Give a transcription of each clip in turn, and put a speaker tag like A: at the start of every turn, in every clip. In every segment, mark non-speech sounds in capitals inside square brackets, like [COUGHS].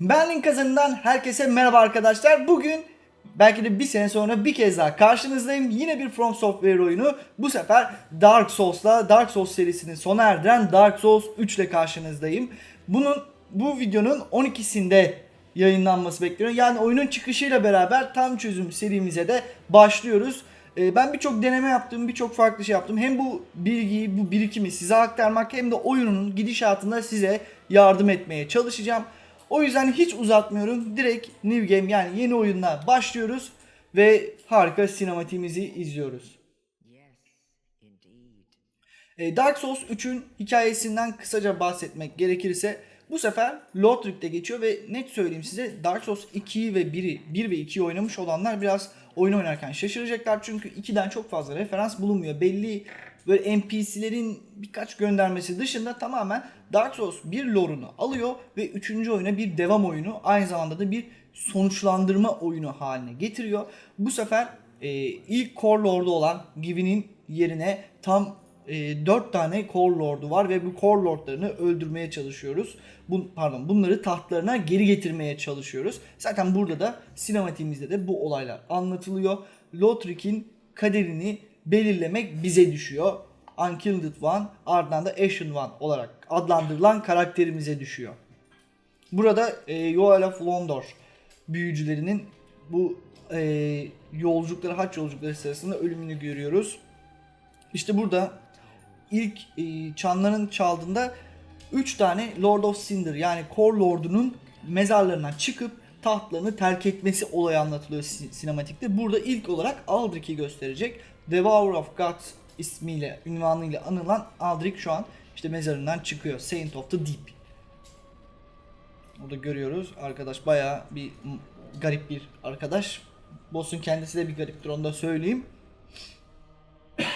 A: Berlin kazanından herkese merhaba arkadaşlar. Bugün belki de bir sene sonra bir kez daha karşınızdayım. Yine bir From Software oyunu. Bu sefer Dark Souls'la Dark Souls serisini sona erdiren Dark Souls 3 ile karşınızdayım. Bunun bu videonun 12'sinde yayınlanması bekleniyor. Yani oyunun çıkışıyla beraber tam çözüm serimize de başlıyoruz. Ee, Ben birçok deneme yaptım, birçok farklı şey yaptım. Hem bu bilgiyi, bu birikimi size aktarmak hem de oyunun gidişatında size yardım etmeye çalışacağım. O yüzden hiç uzatmıyorum. Direkt New Game yani yeni oyunla başlıyoruz ve harika sinematiğimizi izliyoruz. E, Dark Souls 3'ün hikayesinden kısaca bahsetmek gerekirse bu sefer Lothbrok'te geçiyor ve net söyleyeyim size Dark Souls 2'yi ve 1'i 1 ve 2'yi oynamış olanlar biraz oyun oynarken şaşıracaklar çünkü 2'den çok fazla referans bulunmuyor. Belli böyle NPC'lerin birkaç göndermesi dışında tamamen Dark Souls 1 lore'unu alıyor ve 3. oyuna bir devam oyunu aynı zamanda da bir sonuçlandırma oyunu haline getiriyor. Bu sefer e, ilk Core Lord'u olan Givi'nin yerine tam e, 4 tane Core Lord'u var ve bu Core Lord'larını öldürmeye çalışıyoruz. Bu, pardon bunları tahtlarına geri getirmeye çalışıyoruz. Zaten burada da sinematiğimizde de bu olaylar anlatılıyor. Lothric'in kaderini belirlemek bize düşüyor. Unkilled One ardından da Ashen One olarak adlandırılan karakterimize düşüyor. Burada e, Yoela Flondor büyücülerinin bu e, yolculukları, haç yolculukları sırasında ölümünü görüyoruz. İşte burada ilk e, çanların çaldığında 3 tane Lord of Cinder yani Core Lord'unun mezarlarından çıkıp tahtlarını terk etmesi olayı anlatılıyor si- sinematikte. Burada ilk olarak Aldrich'i gösterecek. Devourer of Gods ismiyle, ünvanıyla anılan Aldrich şu an işte mezarından çıkıyor. Saint of the Deep. Burada görüyoruz. Arkadaş bayağı bir garip bir arkadaş. Boss'un kendisi de bir gariptir onu da söyleyeyim. [COUGHS]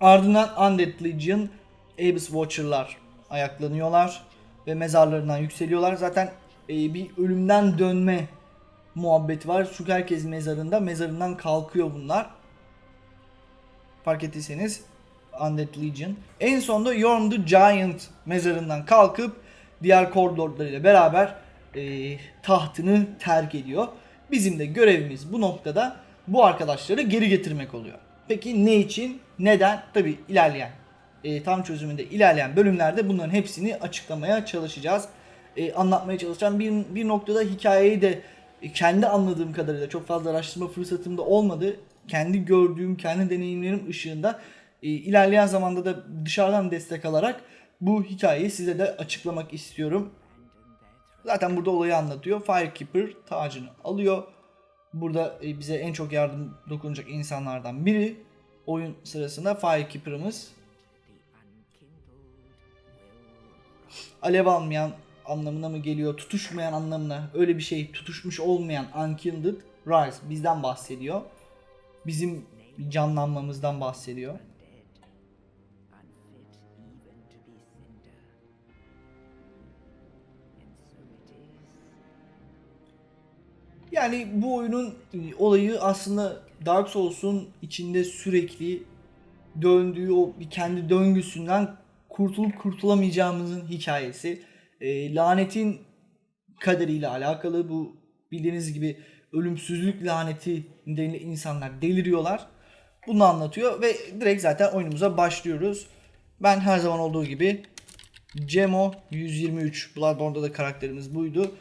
A: Ardından Undead Legion, Abyss Watcher'lar ayaklanıyorlar ve mezarlarından yükseliyorlar. Zaten e, bir ölümden dönme muhabbeti var. Çünkü herkes mezarında, mezarından kalkıyor bunlar. Fark ettiyseniz Undead Legion. En sonunda Yorm the Giant mezarından kalkıp diğer Core Lord'larıyla beraber e, tahtını terk ediyor. Bizim de görevimiz bu noktada bu arkadaşları geri getirmek oluyor. Peki ne için? Neden? Tabi ilerleyen e, tam çözümünde ilerleyen bölümlerde bunların hepsini açıklamaya çalışacağız. E, anlatmaya çalışacağım. Bir, bir noktada hikayeyi de kendi anladığım kadarıyla çok fazla araştırma fırsatım da olmadı. Kendi gördüğüm, kendi deneyimlerim ışığında e, ilerleyen zamanda da dışarıdan destek alarak bu hikayeyi size de açıklamak istiyorum. Zaten burada olayı anlatıyor. Firekeeper tacını alıyor. Burada e, bize en çok yardım dokunacak insanlardan biri. Oyun sırasında Firekeeper'ımız. Alev almayan anlamına mı geliyor? Tutuşmayan anlamına. Öyle bir şey. Tutuşmuş olmayan Unkindled Rise bizden bahsediyor. Bizim canlanmamızdan bahsediyor. Yani bu oyunun olayı aslında Dark Souls'un içinde sürekli döndüğü o kendi döngüsünden kurtulup kurtulamayacağımızın hikayesi. E, lanetin kaderiyle alakalı bu bildiğiniz gibi ölümsüzlük laneti nedeniyle insanlar deliriyorlar. Bunu anlatıyor ve direkt zaten oyunumuza başlıyoruz. Ben her zaman olduğu gibi Cemo 123 Bloodborne'da da karakterimiz buydu.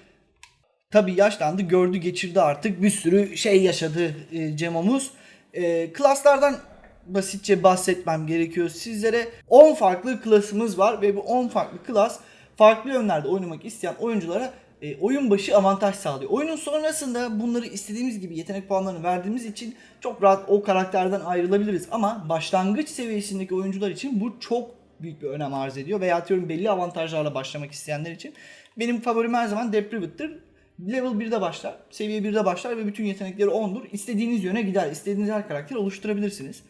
A: Tabi yaşlandı, gördü, geçirdi artık. Bir sürü şey yaşadı e, Cemo'muz. E, klaslardan basitçe bahsetmem gerekiyor sizlere. 10 farklı klasımız var ve bu 10 farklı klas farklı yönlerde oynamak isteyen oyunculara e, oyun başı avantaj sağlıyor. Oyunun sonrasında bunları istediğimiz gibi yetenek puanlarını verdiğimiz için çok rahat o karakterden ayrılabiliriz. Ama başlangıç seviyesindeki oyuncular için bu çok büyük bir önem arz ediyor. Veya atıyorum belli avantajlarla başlamak isteyenler için. Benim favorim her zaman Deprived'tir. Level 1'de başlar, seviye 1'de başlar ve bütün yetenekleri 10'dur. İstediğiniz yöne gider, istediğiniz her karakteri oluşturabilirsiniz.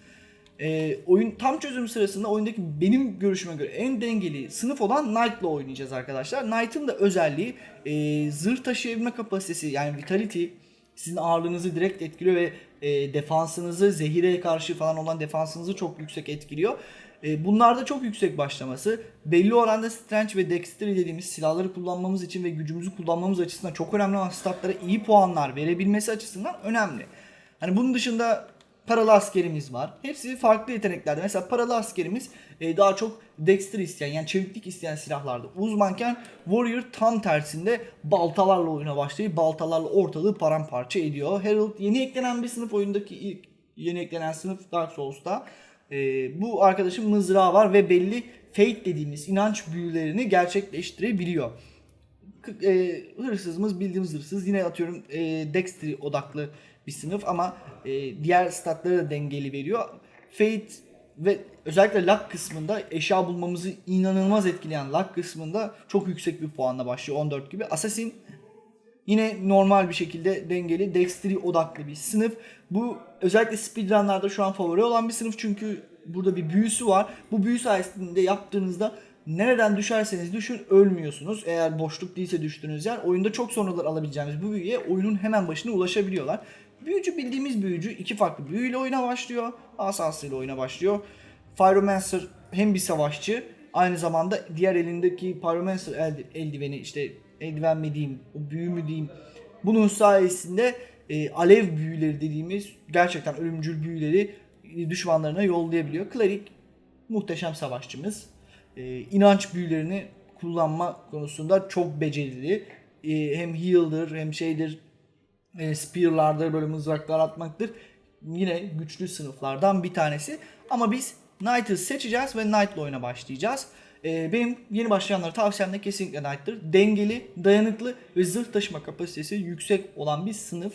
A: Ee, oyun tam çözüm sırasında oyundaki benim görüşüme göre en dengeli sınıf olan Knight'la oynayacağız arkadaşlar. Knight'ın da özelliği e, zırh taşıyabilme kapasitesi yani vitality sizin ağırlığınızı direkt etkiliyor ve e, defansınızı zehire karşı falan olan defansınızı çok yüksek etkiliyor. E, bunlarda çok yüksek başlaması, belli oranda strength ve dexterity dediğimiz silahları kullanmamız için ve gücümüzü kullanmamız açısından çok önemli olan statlara iyi puanlar verebilmesi açısından önemli. Hani bunun dışında paralı askerimiz var. Hepsi farklı yeteneklerde. Mesela paralı askerimiz e, daha çok dexter isteyen yani çeviklik isteyen silahlarda uzmanken Warrior tam tersinde baltalarla oyuna başlayıp baltalarla ortalığı paramparça ediyor. Herald yeni eklenen bir sınıf oyundaki ilk yeni eklenen sınıf Dark Souls'ta. E, bu arkadaşın mızrağı var ve belli fate dediğimiz inanç büyülerini gerçekleştirebiliyor. E, hırsızımız bildiğimiz hırsız. Yine atıyorum e, Dexter odaklı bir sınıf ama e, diğer statları da dengeli veriyor. Fate ve özellikle luck kısmında eşya bulmamızı inanılmaz etkileyen luck kısmında çok yüksek bir puanla başlıyor 14 gibi. Assassin Yine normal bir şekilde dengeli Dexter'i odaklı bir sınıf. Bu özellikle speedrunlarda şu an favori olan bir sınıf çünkü burada bir büyüsü var. Bu büyü sayesinde yaptığınızda nereden düşerseniz düşün ölmüyorsunuz. Eğer boşluk değilse düştüğünüz yer oyunda çok sonralar alabileceğimiz bu büyüye oyunun hemen başına ulaşabiliyorlar. Büyücü bildiğimiz büyücü iki farklı büyüyle oyuna başlıyor. Asasıyla oyuna başlıyor. Pyromancer hem bir savaşçı aynı zamanda diğer elindeki Pyromancer eldiveni işte eldiven mi diyeyim, o büyü mü diyeyim. Bunun sayesinde e, alev büyüleri dediğimiz gerçekten ölümcül büyüleri e, düşmanlarına yollayabiliyor. Cleric muhteşem savaşçımız. E, inanç büyülerini kullanma konusunda çok becerili. E, hem heal'dır hem şeydir e, spear'lardır böyle mızraklar atmaktır. Yine güçlü sınıflardan bir tanesi. Ama biz Knight'ı seçeceğiz ve Knight'la oyuna başlayacağız. E, benim yeni başlayanlara tavsiyem de kesinlikle Knight'tır. Dengeli, dayanıklı ve zırh taşıma kapasitesi yüksek olan bir sınıf.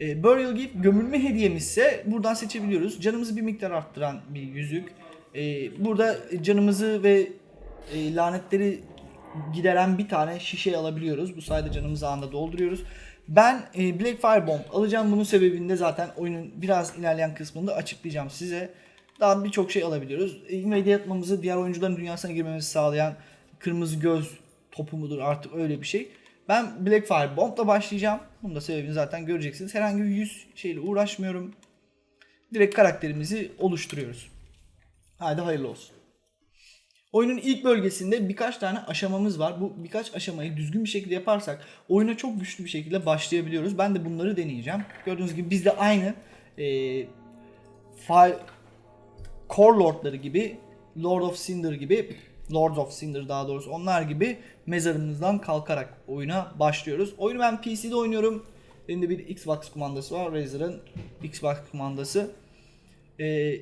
A: E, Burial Gift gömülme hediyemiz ise buradan seçebiliyoruz. Canımızı bir miktar arttıran bir yüzük. E, burada canımızı ve e, lanetleri gideren bir tane şişe alabiliyoruz. Bu sayede canımızı anında dolduruyoruz. Ben e, Black Fire Bomb alacağım. Bunun sebebini de zaten oyunun biraz ilerleyen kısmında açıklayacağım size. Daha birçok şey alabiliyoruz. E, invade atmamızı diğer oyuncuların dünyasına girmemizi sağlayan kırmızı göz topu mudur artık öyle bir şey. Ben Black Fire Bomb'la başlayacağım. Bunun da sebebini zaten göreceksiniz. Herhangi bir yüz şeyle uğraşmıyorum. Direkt karakterimizi oluşturuyoruz. Haydi hayırlı olsun. Oyunun ilk bölgesinde birkaç tane aşamamız var. Bu birkaç aşamayı düzgün bir şekilde yaparsak oyuna çok güçlü bir şekilde başlayabiliyoruz. Ben de bunları deneyeceğim. Gördüğünüz gibi biz de aynı e, Fire Core Lord'ları gibi Lord of Cinder gibi Lords of Cinder daha doğrusu onlar gibi mezarımızdan kalkarak oyuna başlıyoruz. Oyunu ben PC'de oynuyorum. Elimde bir Xbox kumandası var. Razer'ın Xbox kumandası. Ee,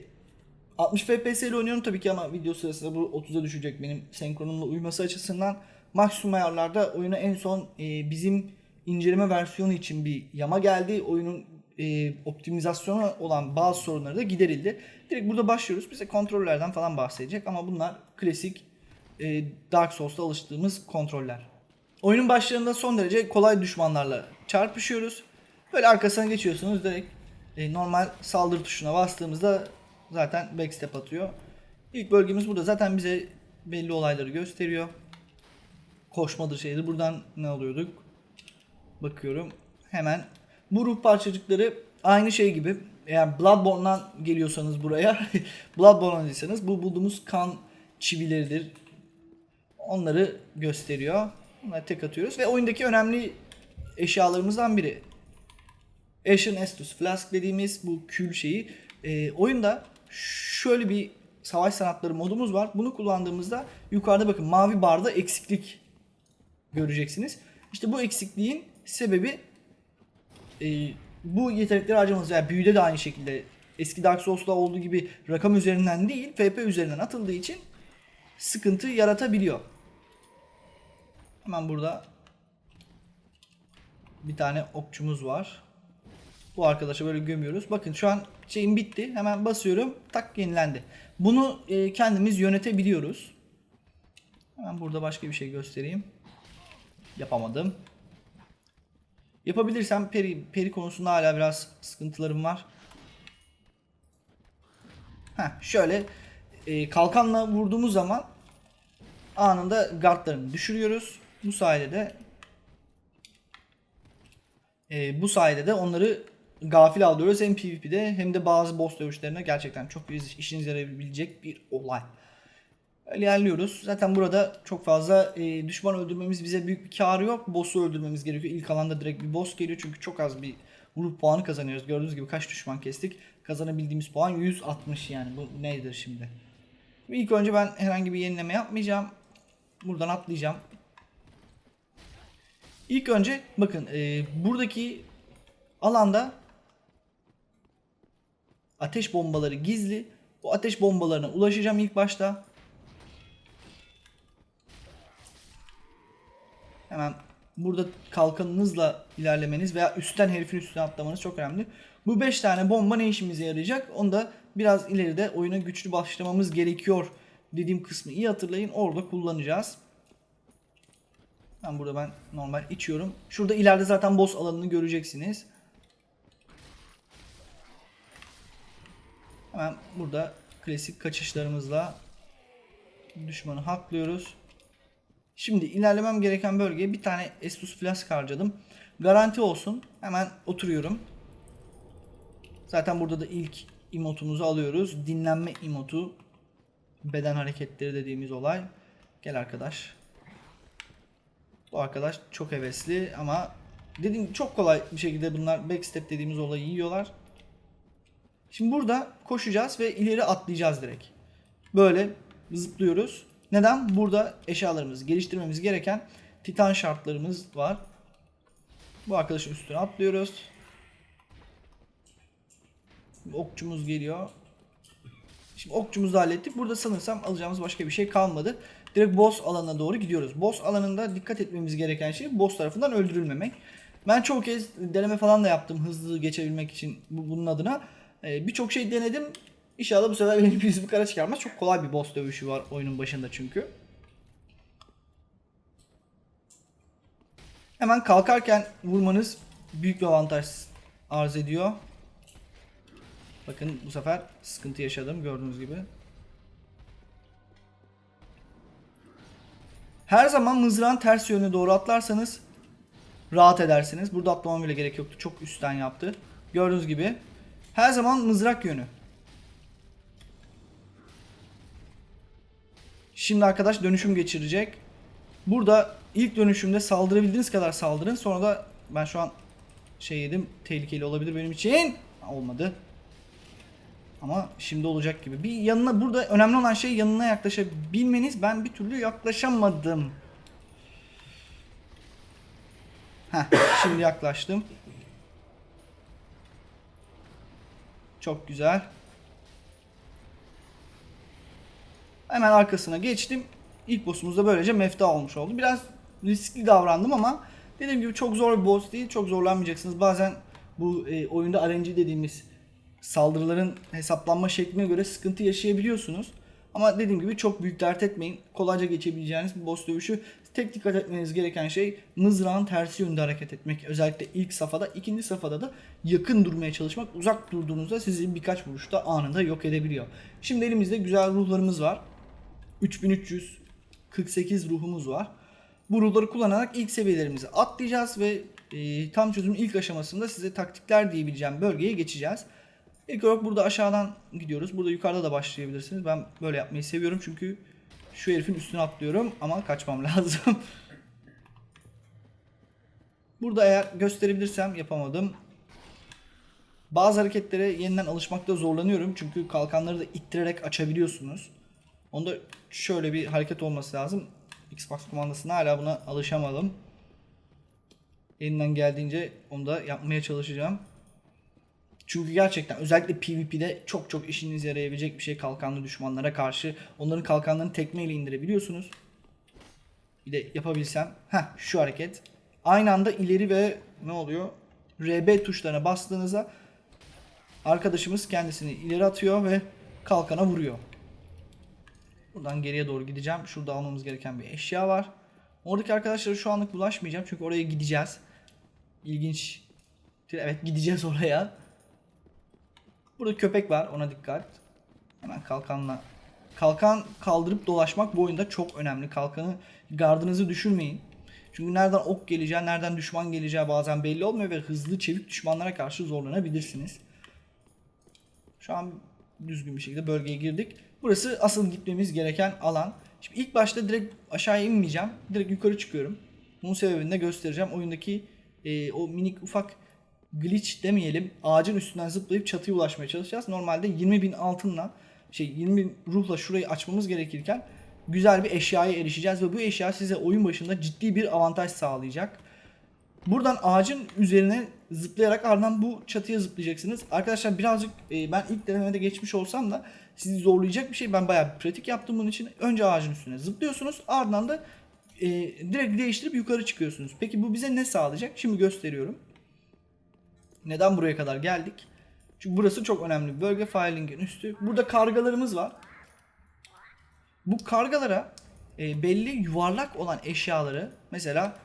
A: 60 FPS ile oynuyorum tabii ki ama video sırasında bu 30'a düşecek benim senkronumla uyması açısından. Maksimum ayarlarda oyuna en son e, bizim inceleme versiyonu için bir yama geldi. Oyunun e, optimizasyonu olan bazı sorunları da giderildi. Direkt burada başlıyoruz. Bize kontrollerden falan bahsedecek ama bunlar klasik e, Dark Souls'ta alıştığımız kontroller. Oyunun başlarında son derece kolay düşmanlarla çarpışıyoruz. Böyle arkasına geçiyorsunuz direkt e, normal saldırı tuşuna bastığımızda zaten backstep atıyor. İlk bölgemiz burada. Zaten bize belli olayları gösteriyor. Koşmadır şeydir. Buradan ne alıyorduk? Bakıyorum. Hemen bu ruh parçacıkları aynı şey gibi. Eğer Bloodborne'dan geliyorsanız buraya, [LAUGHS] Bloodborne oynadıysanız bu bulduğumuz kan çivileridir. Onları gösteriyor. Bunları tek atıyoruz ve oyundaki önemli eşyalarımızdan biri. Ashen Estus Flask dediğimiz bu kül şeyi. Ee, oyunda şöyle bir savaş sanatları modumuz var. Bunu kullandığımızda yukarıda bakın mavi barda eksiklik göreceksiniz. İşte bu eksikliğin sebebi e, bu yetenekleri harcamanız. Yani büyüde de aynı şekilde eski Dark Souls'ta olduğu gibi rakam üzerinden değil FP üzerinden atıldığı için sıkıntı yaratabiliyor. Hemen burada bir tane okçumuz var. Bu arkadaşa böyle gömüyoruz. Bakın şu an şeyim bitti. Hemen basıyorum. Tak yenilendi. Bunu e, kendimiz yönetebiliyoruz. Hemen burada başka bir şey göstereyim. Yapamadım. Yapabilirsem peri, peri konusunda hala biraz sıkıntılarım var. Heh, şöyle e, kalkanla vurduğumuz zaman anında guardlarını düşürüyoruz. Bu sayede de e, bu sayede de onları gafil alıyoruz hem PvP'de hem de bazı boss dövüşlerine gerçekten çok işinize yarayabilecek bir olay. İlerliyoruz. Zaten burada çok fazla e, düşman öldürmemiz bize büyük bir karı yok. Boss'u öldürmemiz gerekiyor. İlk alanda direkt bir boss geliyor çünkü çok az bir vurup puanı kazanıyoruz. Gördüğünüz gibi kaç düşman kestik. Kazanabildiğimiz puan 160 yani. Bu nedir şimdi? İlk önce ben herhangi bir yenileme yapmayacağım. Buradan atlayacağım. İlk önce bakın e, buradaki alanda ateş bombaları gizli. Bu ateş bombalarına ulaşacağım ilk başta. Hemen burada kalkanınızla ilerlemeniz veya üstten herifin üstüne atlamanız çok önemli. Bu 5 tane bomba ne işimize yarayacak? Onu da biraz ileride oyuna güçlü başlamamız gerekiyor dediğim kısmı iyi hatırlayın. Orada kullanacağız. Ben burada ben normal içiyorum. Şurada ileride zaten boss alanını göreceksiniz. Hemen burada klasik kaçışlarımızla düşmanı haklıyoruz. Şimdi ilerlemem gereken bölgeye bir tane Estus Flask harcadım. Garanti olsun. Hemen oturuyorum. Zaten burada da ilk emotumuzu alıyoruz. Dinlenme emotu. Beden hareketleri dediğimiz olay. Gel arkadaş. Bu arkadaş çok hevesli ama dediğim çok kolay bir şekilde bunlar backstep dediğimiz olayı yiyorlar. Şimdi burada koşacağız ve ileri atlayacağız direkt. Böyle zıplıyoruz. Neden? Burada eşyalarımızı geliştirmemiz gereken titan şartlarımız var. Bu arkadaşın üstüne atlıyoruz. Okçumuz geliyor. Şimdi okçumuzu hallettik. Burada sanırsam alacağımız başka bir şey kalmadı. Direkt boss alanına doğru gidiyoruz. Boss alanında dikkat etmemiz gereken şey boss tarafından öldürülmemek. Ben çoğu kez deneme falan da yaptım hızlı geçebilmek için bu- bunun adına. Ee, Birçok şey denedim. İnşallah bu sefer benim [LAUGHS] yüzümü kara çıkarmaz. Çok kolay bir boss dövüşü var oyunun başında çünkü. Hemen kalkarken vurmanız büyük bir avantaj arz ediyor. Bakın bu sefer sıkıntı yaşadım gördüğünüz gibi. Her zaman mızrağın ters yönüne doğru atlarsanız rahat edersiniz. Burada atlamam bile gerek yoktu. Çok üstten yaptı. Gördüğünüz gibi. Her zaman mızrak yönü. Şimdi arkadaş dönüşüm geçirecek. Burada ilk dönüşümde saldırabildiğiniz kadar saldırın. Sonra da ben şu an şey yedim. Tehlikeli olabilir benim için. Olmadı. Ama şimdi olacak gibi. Bir yanına burada önemli olan şey yanına yaklaşabilmeniz. Ben bir türlü yaklaşamadım. Heh, şimdi yaklaştım. Çok güzel. Hemen arkasına geçtim. İlk boss'umuz da böylece mefta olmuş oldu. Biraz riskli davrandım ama dediğim gibi çok zor bir boss değil. Çok zorlanmayacaksınız. Bazen bu e, oyunda RNG dediğimiz saldırıların hesaplanma şekline göre sıkıntı yaşayabiliyorsunuz. Ama dediğim gibi çok büyük dert etmeyin. Kolayca geçebileceğiniz bir boss dövüşü. Tek dikkat etmeniz gereken şey mızrağın tersi yönde hareket etmek. Özellikle ilk safhada, ikinci safhada da yakın durmaya çalışmak. Uzak durduğunuzda sizi birkaç vuruşta anında yok edebiliyor. Şimdi elimizde güzel ruhlarımız var. 3348 ruhumuz var. Bu ruhları kullanarak ilk seviyelerimizi atlayacağız ve e, tam çözümün ilk aşamasında size taktikler diyebileceğim bölgeye geçeceğiz. İlk olarak burada aşağıdan gidiyoruz. Burada yukarıda da başlayabilirsiniz. Ben böyle yapmayı seviyorum çünkü şu herifin üstüne atlıyorum ama kaçmam [LAUGHS] lazım. burada eğer gösterebilirsem yapamadım. Bazı hareketlere yeniden alışmakta zorlanıyorum çünkü kalkanları da ittirerek açabiliyorsunuz. Onda şöyle bir hareket olması lazım. Xbox kumandasına hala buna alışamadım. Elinden geldiğince onu da yapmaya çalışacağım. Çünkü gerçekten özellikle PvP'de çok çok işinize yarayabilecek bir şey kalkanlı düşmanlara karşı. Onların kalkanlarını tekmeyle indirebiliyorsunuz. Bir de yapabilsem. Heh şu hareket. Aynı anda ileri ve ne oluyor? RB tuşlarına bastığınızda arkadaşımız kendisini ileri atıyor ve kalkana vuruyor. Buradan geriye doğru gideceğim. Şurada almamız gereken bir eşya var. Oradaki arkadaşlara şu anlık bulaşmayacağım çünkü oraya gideceğiz. İlginç. Evet gideceğiz oraya. Burada köpek var ona dikkat. Hemen kalkanla. Kalkan kaldırıp dolaşmak bu oyunda çok önemli. Kalkanı gardınızı düşürmeyin. Çünkü nereden ok geleceği, nereden düşman geleceği bazen belli olmuyor ve hızlı çevik düşmanlara karşı zorlanabilirsiniz. Şu an düzgün bir şekilde bölgeye girdik. Burası asıl gitmemiz gereken alan. Şimdi ilk başta direkt aşağıya inmeyeceğim. Direkt yukarı çıkıyorum. Bunun sebebini de göstereceğim. Oyundaki e, o minik ufak glitch demeyelim. Ağacın üstünden zıplayıp çatıya ulaşmaya çalışacağız. Normalde 20 bin altınla şey 20 bin ruhla şurayı açmamız gerekirken güzel bir eşyaya erişeceğiz ve bu eşya size oyun başında ciddi bir avantaj sağlayacak. Buradan ağacın üzerine zıplayarak ardından bu çatıya zıplayacaksınız. Arkadaşlar birazcık e, ben ilk denemede geçmiş olsam da sizi zorlayacak bir şey. Ben bayağı bir pratik yaptım bunun için. Önce ağacın üstüne zıplıyorsunuz. Ardından da e, direkt değiştirip yukarı çıkıyorsunuz. Peki bu bize ne sağlayacak? Şimdi gösteriyorum. Neden buraya kadar geldik? Çünkü burası çok önemli bir bölge. Filing'in üstü. Burada kargalarımız var. Bu kargalara e, belli yuvarlak olan eşyaları mesela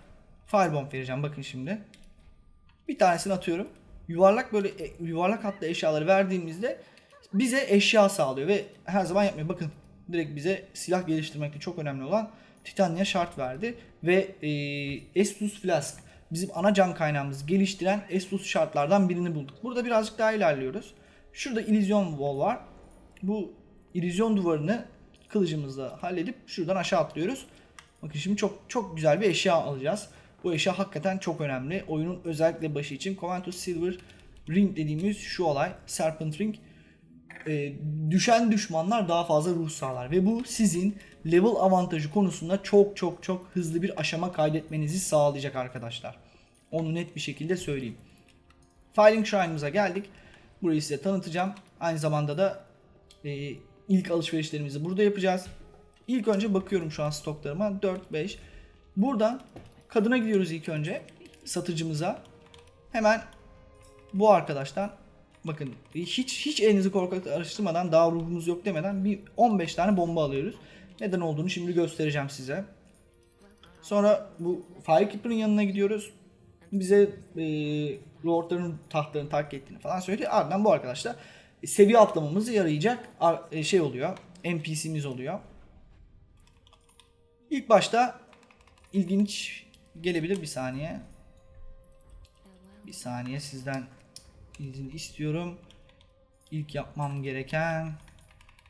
A: Firebomb vereceğim bakın şimdi. Bir tanesini atıyorum. Yuvarlak böyle e, yuvarlak hatlı eşyaları verdiğimizde bize eşya sağlıyor ve her zaman yapmıyor. Bakın direkt bize silah geliştirmekte çok önemli olan Titania şart verdi ve e, Estus Flask bizim ana can kaynağımız geliştiren Estus şartlardan birini bulduk. Burada birazcık daha ilerliyoruz. Şurada illüzyon wall var. Bu illüzyon duvarını kılıcımızla halledip şuradan aşağı atlıyoruz. Bakın şimdi çok çok güzel bir eşya alacağız. Bu eşya hakikaten çok önemli. Oyunun özellikle başı için Coventus Silver Ring dediğimiz şu olay Serpent Ring e, düşen düşmanlar daha fazla ruh sağlar ve bu sizin level avantajı konusunda çok çok çok hızlı bir aşama kaydetmenizi sağlayacak arkadaşlar. Onu net bir şekilde söyleyeyim. Filing Shrine'ımıza geldik. Burayı size tanıtacağım. Aynı zamanda da e, ilk alışverişlerimizi burada yapacağız. İlk önce bakıyorum şu an stoklarıma 4-5. Buradan kadına gidiyoruz ilk önce satıcımıza. Hemen bu arkadaştan bakın hiç hiç elinizi korkak araştırmadan daha ruhumuz yok demeden bir 15 tane bomba alıyoruz. Neden olduğunu şimdi göstereceğim size. Sonra bu Firekeeper'ın yanına gidiyoruz. Bize e, Lord'ların tahtlarını takip ettiğini falan söylüyor. Ardından bu arkadaşlar e, seviye atlamamızı yarayacak ar- e, şey oluyor. NPC'miz oluyor. İlk başta ilginç gelebilir bir saniye. Bir saniye sizden izin istiyorum. İlk yapmam gereken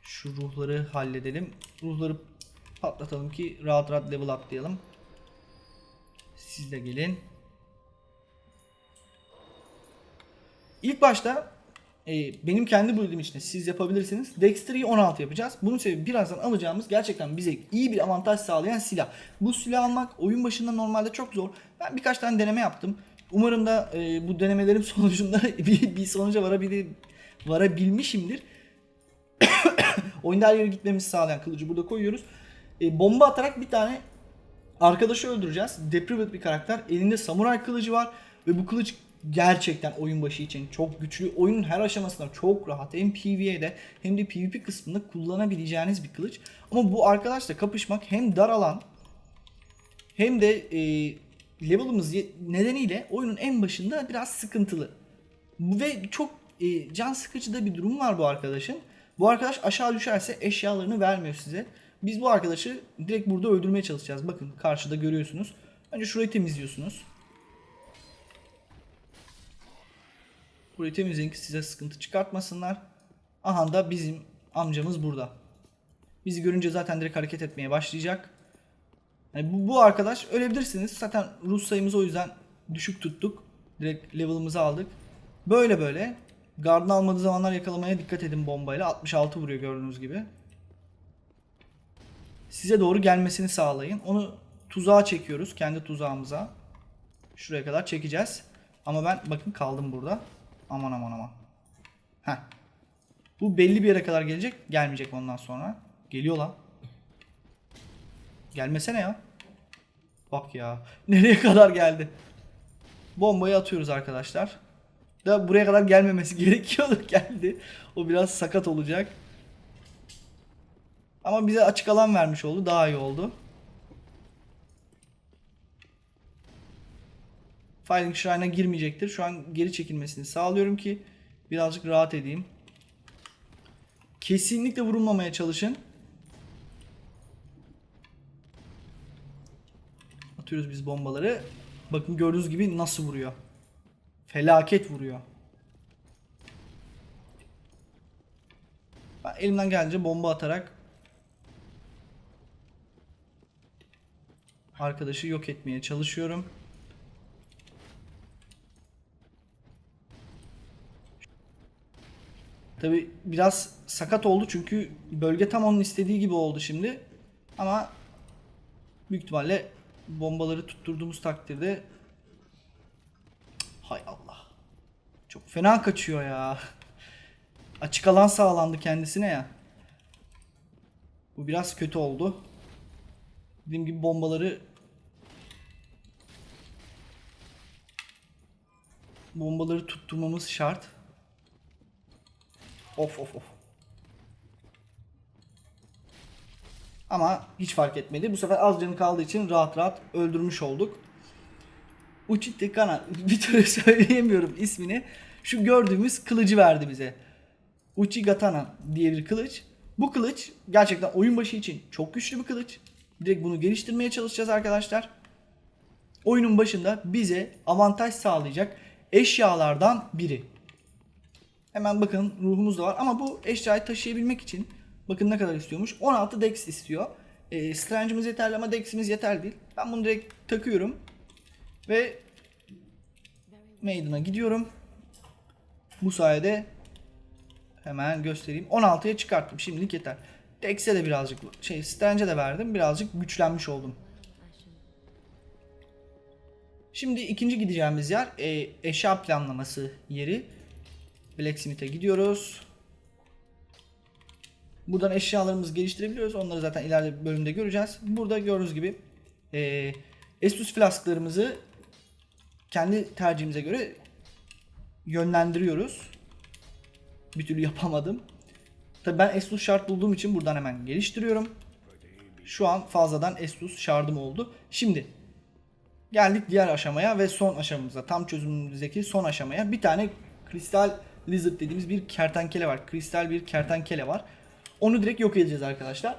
A: şu ruhları halledelim. Ruhları patlatalım ki rahat rahat level atlayalım. Siz de gelin. İlk başta e, benim kendi build'im için siz yapabilirsiniz. Dexter'ı 16 yapacağız. Bunun sebebi birazdan alacağımız gerçekten bize iyi bir avantaj sağlayan silah. Bu silah almak oyun başında normalde çok zor. Ben birkaç tane deneme yaptım. Umarım da e, bu denemelerim [LAUGHS] sonucunda bir, bir sonuca varabil, varabilmişimdir. [COUGHS] Oyunda her yere gitmemizi sağlayan kılıcı burada koyuyoruz. E, bomba atarak bir tane arkadaşı öldüreceğiz. Deprivate bir karakter. Elinde samuray kılıcı var ve bu kılıç gerçekten oyun başı için çok güçlü. Oyunun her aşamasında çok rahat. Hem PvE'de hem de PvP kısmında kullanabileceğiniz bir kılıç. Ama bu arkadaşla kapışmak hem dar alan hem de e, level'ımız nedeniyle oyunun en başında biraz sıkıntılı. Ve çok e, can sıkıcı da bir durum var bu arkadaşın. Bu arkadaş aşağı düşerse eşyalarını vermiyor size. Biz bu arkadaşı direkt burada öldürmeye çalışacağız. Bakın karşıda görüyorsunuz. Önce şurayı temizliyorsunuz. Temizleyin ki size sıkıntı çıkartmasınlar. Aha da bizim amcamız burada. Bizi görünce zaten direkt hareket etmeye başlayacak. Yani bu, bu arkadaş ölebilirsiniz. Zaten Rus sayımızı o yüzden düşük tuttuk. Direkt level'ımızı aldık. Böyle böyle. Gardını almadığı zamanlar yakalamaya dikkat edin bombayla. 66 vuruyor gördüğünüz gibi. Size doğru gelmesini sağlayın. Onu tuzağa çekiyoruz. Kendi tuzağımıza. Şuraya kadar çekeceğiz. Ama ben bakın kaldım burada. Aman aman aman. Heh. Bu belli bir yere kadar gelecek. Gelmeyecek ondan sonra. Geliyor lan. Gelmesene ya. Bak ya. [LAUGHS] Nereye kadar geldi? Bombayı atıyoruz arkadaşlar. Da buraya kadar gelmemesi [LAUGHS] gerekiyordu. Geldi. O biraz sakat olacak. Ama bize açık alan vermiş oldu. Daha iyi oldu. Firing Shrine'a girmeyecektir. Şu an geri çekilmesini sağlıyorum ki birazcık rahat edeyim. Kesinlikle vurulmamaya çalışın. Atıyoruz biz bombaları. Bakın gördüğünüz gibi nasıl vuruyor. Felaket vuruyor. Ben elimden gelince bomba atarak arkadaşı yok etmeye çalışıyorum. Tabi biraz sakat oldu çünkü bölge tam onun istediği gibi oldu şimdi. Ama büyük ihtimalle bombaları tutturduğumuz takdirde hay Allah. Çok fena kaçıyor ya. Açık alan sağlandı kendisine ya. Bu biraz kötü oldu. Dediğim gibi bombaları bombaları tutturmamız şart. Of of of. Ama hiç fark etmedi. Bu sefer az canı kaldığı için rahat rahat öldürmüş olduk. Uchitte Kana [LAUGHS] bir türlü söyleyemiyorum ismini. Şu gördüğümüz kılıcı verdi bize. Uchigatana diye bir kılıç. Bu kılıç gerçekten oyun başı için çok güçlü bir kılıç. Direkt bunu geliştirmeye çalışacağız arkadaşlar. Oyunun başında bize avantaj sağlayacak eşyalardan biri. Hemen bakın ruhumuz da var ama bu eşyayı taşıyabilmek için bakın ne kadar istiyormuş. 16 dex istiyor. E, Strange'ımız yeterli ama dex'imiz yeterli değil. Ben bunu direkt takıyorum. Ve Maiden'a gidiyorum. Bu sayede hemen göstereyim. 16'ya çıkarttım. Şimdilik yeter. Dex'e de birazcık şey Strange'e de verdim. Birazcık güçlenmiş oldum. Şimdi ikinci gideceğimiz yer e, eşya planlaması yeri. Blacksmith'e gidiyoruz. Buradan eşyalarımızı geliştirebiliyoruz. Onları zaten ileride bölümde göreceğiz. Burada gördüğünüz gibi e, Estus flasklarımızı kendi tercihimize göre yönlendiriyoruz. Bir türlü yapamadım. Tabii ben Estus şart bulduğum için buradan hemen geliştiriyorum. Şu an fazladan Estus şardım oldu. Şimdi geldik diğer aşamaya ve son aşamamıza. Tam çözümümüzdeki son aşamaya. Bir tane kristal lizard dediğimiz bir kertenkele var. Kristal bir kertenkele var. Onu direkt yok edeceğiz arkadaşlar.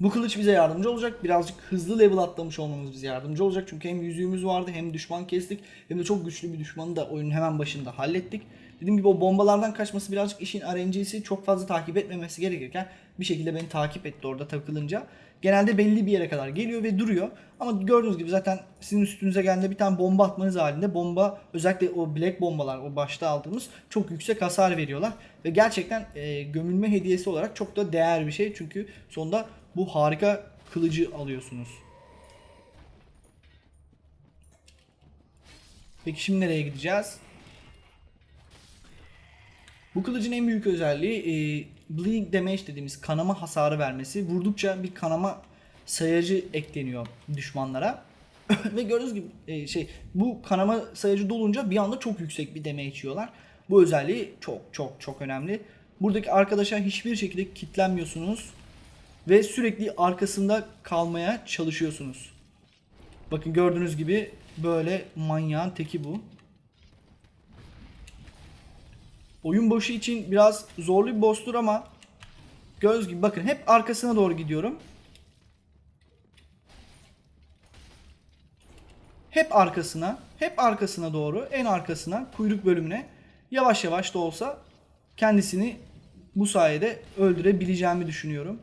A: Bu kılıç bize yardımcı olacak. Birazcık hızlı level atlamış olmamız bize yardımcı olacak. Çünkü hem yüzüğümüz vardı hem düşman kestik. Hem de çok güçlü bir düşmanı da oyunun hemen başında hallettik. Dediğim gibi o bombalardan kaçması birazcık işin RNG'si çok fazla takip etmemesi gerekirken bir şekilde beni takip etti orada takılınca. Genelde belli bir yere kadar geliyor ve duruyor. Ama gördüğünüz gibi zaten sizin üstünüze geldiğinde bir tane bomba atmanız halinde bomba özellikle o black bombalar o başta aldığımız çok yüksek hasar veriyorlar. Ve gerçekten e, gömülme hediyesi olarak çok da değer bir şey. Çünkü sonunda bu harika kılıcı alıyorsunuz. Peki şimdi nereye gideceğiz? Bu kılıcın en büyük özelliği e, bleeding damage dediğimiz kanama hasarı vermesi. Vurdukça bir kanama sayacı ekleniyor düşmanlara. [LAUGHS] Ve gördüğünüz gibi e, şey bu kanama sayacı dolunca bir anda çok yüksek bir damage yiyorlar. Bu özelliği çok çok çok önemli. Buradaki arkadaşa hiçbir şekilde kitlenmiyorsunuz ve sürekli arkasında kalmaya çalışıyorsunuz. Bakın gördüğünüz gibi böyle manyağın teki bu. Oyun başı için biraz zorlu bir boss'tur ama göz gibi bakın hep arkasına doğru gidiyorum. Hep arkasına, hep arkasına doğru, en arkasına, kuyruk bölümüne yavaş yavaş da olsa kendisini bu sayede öldürebileceğimi düşünüyorum.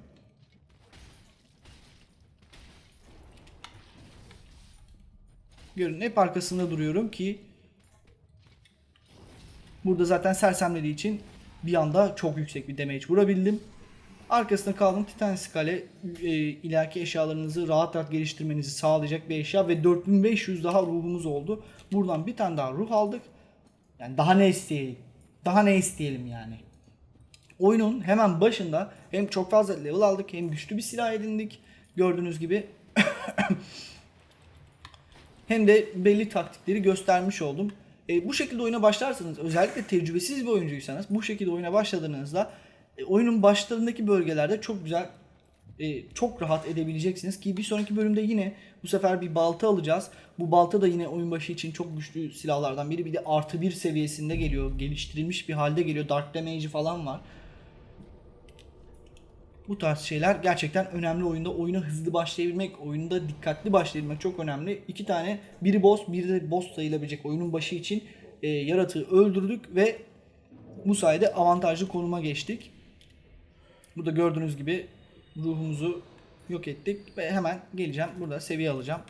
A: Görün hep arkasında duruyorum ki Burada zaten sersemlediği için bir anda çok yüksek bir damage vurabildim. Arkasında kaldım Titan Skale e, ileriki eşyalarınızı rahat rahat geliştirmenizi sağlayacak bir eşya ve 4500 daha ruhumuz oldu. Buradan bir tane daha ruh aldık. Yani daha ne isteyelim? Daha ne isteyelim yani? Oyunun hemen başında hem çok fazla level aldık hem güçlü bir silah edindik. Gördüğünüz gibi [COUGHS] hem de belli taktikleri göstermiş oldum. E, bu şekilde oyuna başlarsanız özellikle tecrübesiz bir oyuncuysanız bu şekilde oyuna başladığınızda e, oyunun başlarındaki bölgelerde çok güzel e, çok rahat edebileceksiniz ki bir sonraki bölümde yine bu sefer bir balta alacağız. Bu balta da yine oyun başı için çok güçlü silahlardan biri. Bir de artı bir seviyesinde geliyor. Geliştirilmiş bir halde geliyor. Dark Damage'i falan var. Bu tarz şeyler gerçekten önemli oyunda. Oyuna hızlı başlayabilmek, oyunda dikkatli başlayabilmek çok önemli. İki tane, biri boss, biri de boss sayılabilecek oyunun başı için e, yaratığı öldürdük ve bu sayede avantajlı konuma geçtik. Burada gördüğünüz gibi ruhumuzu yok ettik ve hemen geleceğim. Burada seviye alacağım.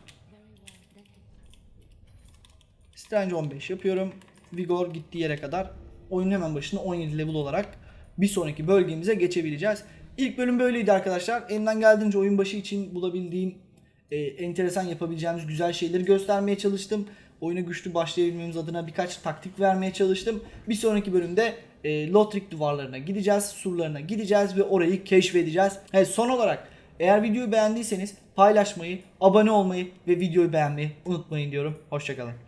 A: Strange 15 yapıyorum. Vigor gittiği yere kadar oyunun hemen başında 17 level olarak bir sonraki bölgemize geçebileceğiz. İlk bölüm böyleydi arkadaşlar. Elimden geldiğince oyun başı için bulabildiğim e, enteresan yapabileceğimiz güzel şeyleri göstermeye çalıştım. Oyuna güçlü başlayabilmemiz adına birkaç taktik vermeye çalıştım. Bir sonraki bölümde e, Lothric duvarlarına gideceğiz, surlarına gideceğiz ve orayı keşfedeceğiz. Evet, son olarak eğer videoyu beğendiyseniz paylaşmayı, abone olmayı ve videoyu beğenmeyi unutmayın diyorum. Hoşçakalın.